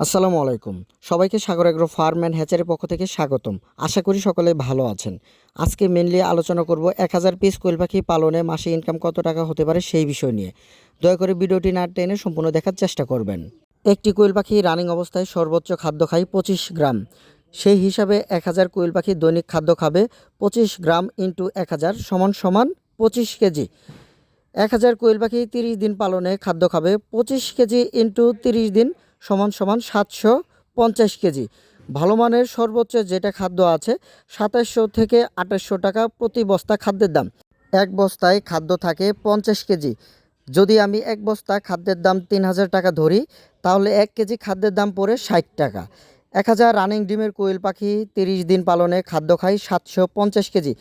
আসসালামু আলাইকুম। সবাইকে সাগর এগ্রো ফার্ম অ্যান্ড হ্যাচারের পক্ষ থেকে স্বাগতম। আশা করি সকলে ভালো আছেন। আজকে মেনলি আলোচনা করব এক হাজার পিস কোয়েল পাখি পালনে মাসে ইনকাম কত টাকা হতে পারে সেই বিষয় নিয়ে। দয়া করে ভিডিওটি না টেনে সম্পূর্ণ দেখার চেষ্টা করবেন। একটি কোয়েল পাখি রানিং অবস্থায় সর্বোচ্চ খাদ্য খায় পঁচিশ গ্রাম। সেই হিসাবে এক হাজার কোয়েল পাখি দৈনিক খাদ্য খাবে পঁচিশ গ্রাম ইন্টু এক হাজার সমান সমান পঁচিশ কেজি। এক হাজার কোয়েল পাখি তিরিশ দিন পালনে খাদ্য খাবে পঁচিশ কেজি ইন্টু তিরিশ দিন সমান সমান সাতশো পঞ্চাশ কেজি। ভালো মানের সর্বোচ্চ যেটা খাদ্য আছে সাতাশশো থেকে আঠাশশো টাকা প্রতি বস্তা খাদ্যের দাম। এক বস্তায় খাদ্য থাকে পঞ্চাশ কেজি। যদি আমি এক বস্তা খাদ্যের দাম তিন হাজার টাকা ধরি, তাহলে এক কেজি খাদ্যের দাম পড়ে ষাট টাকা। এক হাজার রানিং ডিমের কোয়েল পাখি তিরিশ দিন পালনে খাদ্য খাই সাতশো পঞ্চাশ কেজি।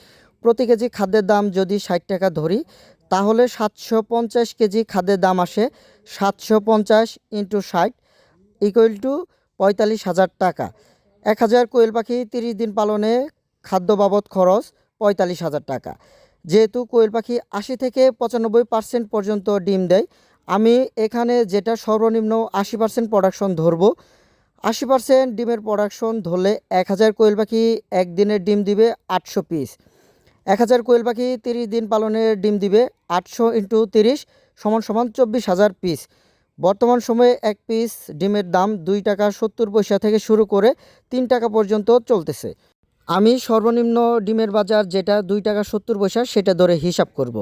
প্রতি কেজি খাদ্যের দাম যদি ষাট টাকা ধরি, তাহলে সাতশো পঞ্চাশ কেজি খাদ্যের দাম আসে সাতশো পঞ্চাশ ইন্টু ষাট। ইকুয়াল টু পঁয়তাল্লিশ হাজার টাকা। এক হাজার কোয়েল পাখি তিরিশ দিন পালনে খাদ্য বাবদ খরচ পঁয়তাল্লিশ হাজার টাকা। যেহেতু কোয়েল পাখি আশি থেকে পঁচানব্বই পার্সেন্ট পর্যন্ত ডিম দেয়, আমি এখানে যেটা সর্বনিম্ন আশি পার্সেন্ট প্রোডাকশন ধরবো। আশি পার্সেন্ট ডিমের প্রোডাকশন ধরলে এক হাজার কোয়েল পাখি একদিনের ডিম দিবে আটশো পিস এক হাজার কোয়েল পাখি তিরিশ দিন পালনের ডিম দিবে আটশো ইন্টু তিরিশ সমান সমান চব্বিশ হাজার পিস বর্তমান সময়ে এক পিস ডিমের দাম দুই টাকা সত্তর পয়সা থেকে শুরু করে তিন টাকা পর্যন্ত চলতেছে। আমি সর্বনিম্ন ডিমের বাজার যেটা দুই টাকা সত্তর পয়সা সেটা ধরে হিসাব করব।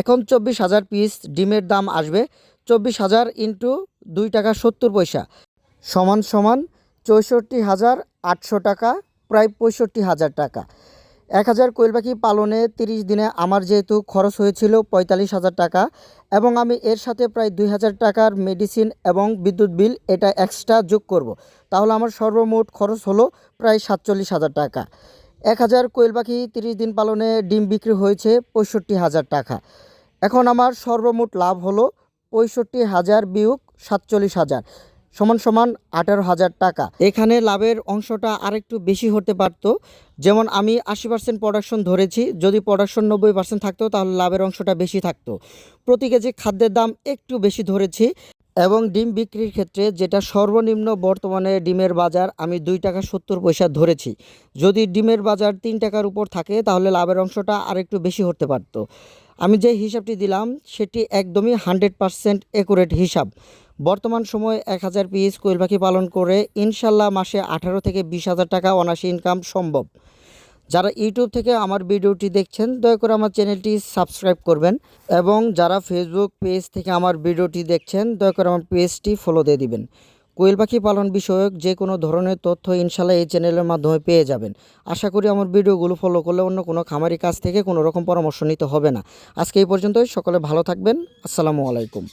এখন চব্বিশ হাজার পিস ডিমের দাম আসবে চব্বিশ হাজার ইন্টু দুই টাকা সত্তর পয়সা। সমান সমান চৌষট্টি হাজার আটশো টাকা, প্রায় পঁয়ষট্টি হাজার টাকা। এক হাজার কোয়েল পাখি পালনে তিরিশ দিনে আমার যেহেতু খরচ হয়েছিল পঁয়তাল্লিশ হাজার টাকা এবং আমি এর সাথে প্রায় দুই হাজার টাকার মেডিসিন এবং বিদ্যুৎ বিল এটা এক্সট্রা যোগ করব। তাহলে আমার সর্বমোট খরচ হলো প্রায় সাতচল্লিশ হাজার টাকা। এক হাজার কোয়েল পাখি তিরিশ দিন পালনে ডিম বিক্রি হয়েছে পঁয়ষট্টি হাজার টাকা। এখন আমার সর্বমোট লাভ হলো পঁয়ষট্টি হাজার বিয়োগ সাতচল্লিশ হাজার। সমান সমান আঠারো হাজার টাকা। এখানে লাভের অংশটা আরেকটু বেশি হতে পারতো। যেমন আমি আশি পার্সেন্ট প্রোডাকশন ধরেছি, যদি প্রোডাকশন নব্বই পার্সেন্ট থাকতো, তাহলে লাভের অংশটা বেশি থাকতো। প্রতি কেজি খাদ্যের দাম একটু বেশি ধরেছি এবং ডিম বিক্রির ক্ষেত্রে যেটা সর্বনিম্ন বর্তমানে ডিমের বাজার, আমি দুই টাকা সত্তর পয়সা ধরেছি। যদি ডিমের বাজার তিন টাকার উপর থাকে, তাহলে লাভের অংশটা আরেকটু বেশি হতে পারতো। আমি যে হিসাবটি দিলাম, সেটি একদমই হান্ড্রেড পারসেন্ট একুরেট হিসাব। বর্তমান সময়ে এক হাজার পিস কোয়েল পাখি পালন করে ইনশাল্লাহ মাসে আঠারো থেকে বিশ হাজার টাকা অনাসি ইনকাম সম্ভব। যারা ইউটিউব থেকে আমার ভিডিওটি দেখছেন, দয়া করে আমার চ্যানেলটি সাবস্ক্রাইব করবেন এবং যারা ফেসবুক পেজ থেকে আমার ভিডিওটি দেখছেন, দয়া করে আমার পেজটি ফলো দিয়ে দিবেন। কোয়েল পাখি পালন বিষয়ক যে কোনো ধরনের তথ্য ইনশাল্লাহ এই চ্যানেলের মাধ্যমে পেয়ে যাবেন। আশা করি আমার ভিডিওগুলো ফলো করলে অন্য কোনো খামারি কাছ থেকে কোনো রকম পরামর্শ নিতে হবে না। আজকে এই পর্যন্তই, সকলে ভালো থাকবেন। আসসালামু আলাইকুম।